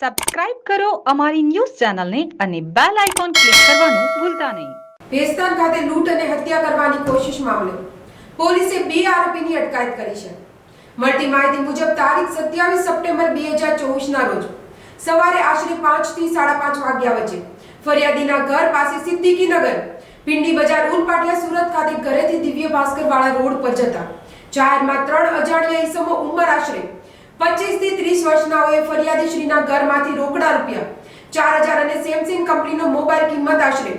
Subscribe કરો અમારી news ચેનલને અને બેલ આઇકોન ક્લિક કરવાનું ભૂલતા નહીં. ભેસ્તાન ખાતે લૂંટ અને હત્યા કરવાની કોશિશ મામલે પોલીસે બે આરોપીની અટકાયત કરી છે. મળતી માહિતી મુજબ તારીખ સત્યાવીસ સપ્ટેમ્બર બે હજાર ચોવીસના રોજ સવારે આશરે પાંચથી સાડા પાંચ વાગ્યા વચ્ચે ફરિયાદીના ઘર પાસે સિદ્દીકી નગર પિંડી બજાર ઉલપાટિયા સુરત ખાતે ઘરેથી દિવ્ય ભાસ્કર વાળા રોડ પર જતા જાહેરમાં ત્રણ અજાણ્યા ઈસમો ઉંમર આશરે પચીસથી ત્રીસ વર્ષનાઓએ ફરિયાદી શ્રીના ઘરમાંથી રોકડા રૂપિયા, ચાર હજાર અને સેમસંગ કંપનીનો મોબાઈલ કિંમત આશરે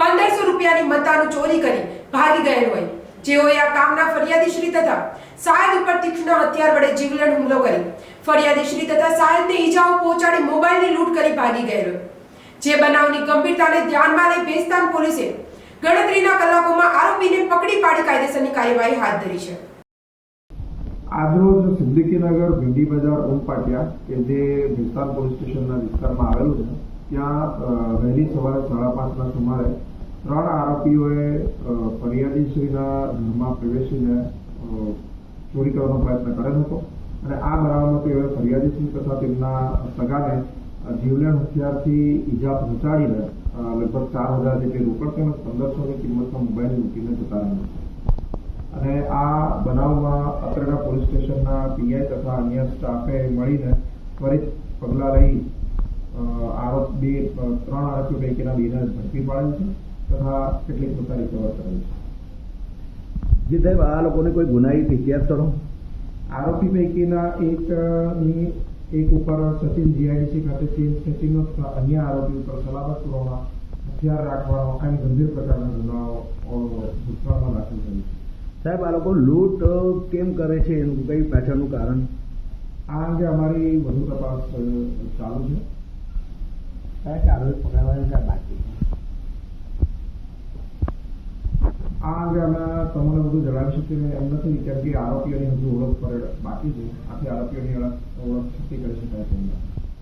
પંદરસો રૂપિયાની મત્તાનું ચોરી કરી ભાગી ગયેલ હોય. જેઓએ આ કામના ફરિયાદી શ્રી તથા સાહેબ ઉપર તીક્ષ્ણ હથિયાર વડે જીવલેણ હુમલો કરી. ફરિયાદી શ્રી તથા સાહેબને ઈજાઓ પહોંચાડી મોબાઈલની લૂંટ કરી ભાગી ગયેલ જે બનાવની ગંભીરતાને ધ્યાનમાં લઈ ભેસ્તાન પોલીસે ગણતરીના કલાકોમાં આરોપીને પકડી પાડી કાયદેસરની કાર્યવાહી હાથ ધરી છે. આજરોજ સિદ્દીકીનગર ભીંડી બજાર ઓમપાટિયા કે જે ભેસ્તાન પોલીસ સ્ટેશનના વિસ્તારમાં આવેલું છે, ત્યાં વહેલી સવારે સાડા પાંચના સુમારે ત્રણ આરોપીઓએ ફરિયાદીશ્રીના ઘરમાં પ્રવેશીને ચોરી કરવાનો પ્રયત્ન કરેલ હતો. અને આ બનાવમાં તેઓએ ફરિયાદીશ્રી તથા તેમના સગાને જીવલેણ હથિયારથી ઈજા પહોંચાડીને લગભગ ચાર હજાર જેટલી રોકડ તેમજ પંદરસોની કિંમતનો મોબાઈલ લૂંટીને જતા રહ્યા અને આ બનાવમાં અત્રેના પોલીસ સ્ટેશનના પીઆઈ તથા અન્ય સ્ટાફે મળીને ત્વરિત પગલાં લઈ આરોપ બે ત્રણ આરોપી પૈકીના બેને ઝડપી પાડેલ છે તથા કેટલીક પોતા રિકવર કરેલ છે. જે સાહેબ આ લોકોને કોઈ ગુનાહિત ઇતિહાસ કરો આરોપી પૈકીના એક ની એક ઉપર સચિન જીઆઈડીસી ખાતે ચેન્જ અન્ય આરોપી ઉપર સલામત હથિયાર રાખવાનો અને ગંભીર પ્રકારના ગુનાઓ ભૂતકાળમાં દાખલ કર્યું છે. સાહેબ આ લોકો લૂંટ કેમ કરે છે? એનું કઈ પાછળનું કારણ? આ અંગે અમારી વધુ તપાસ ચાલુ છે. આ અંગે અમે તમને બધું જણાવી શકીએ એમ નથી કેમ કે આરોપીઓની હજુ ઓળખ પર બાકી છે. આથી આરોપીઓની ઓળખ ઓળખ નક્કી કરી શકાય છે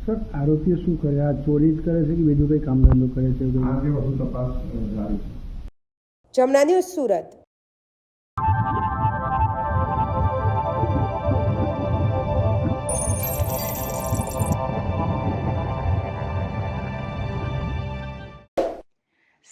સર આરોપીઓ શું કરે? આ ચોરી જ કરે છે કે બીજું કંઈ કામ ધંધો કરે છે? આ અંગે વધુ તપાસ જારી છે. જમના ન્યૂઝ સુરત.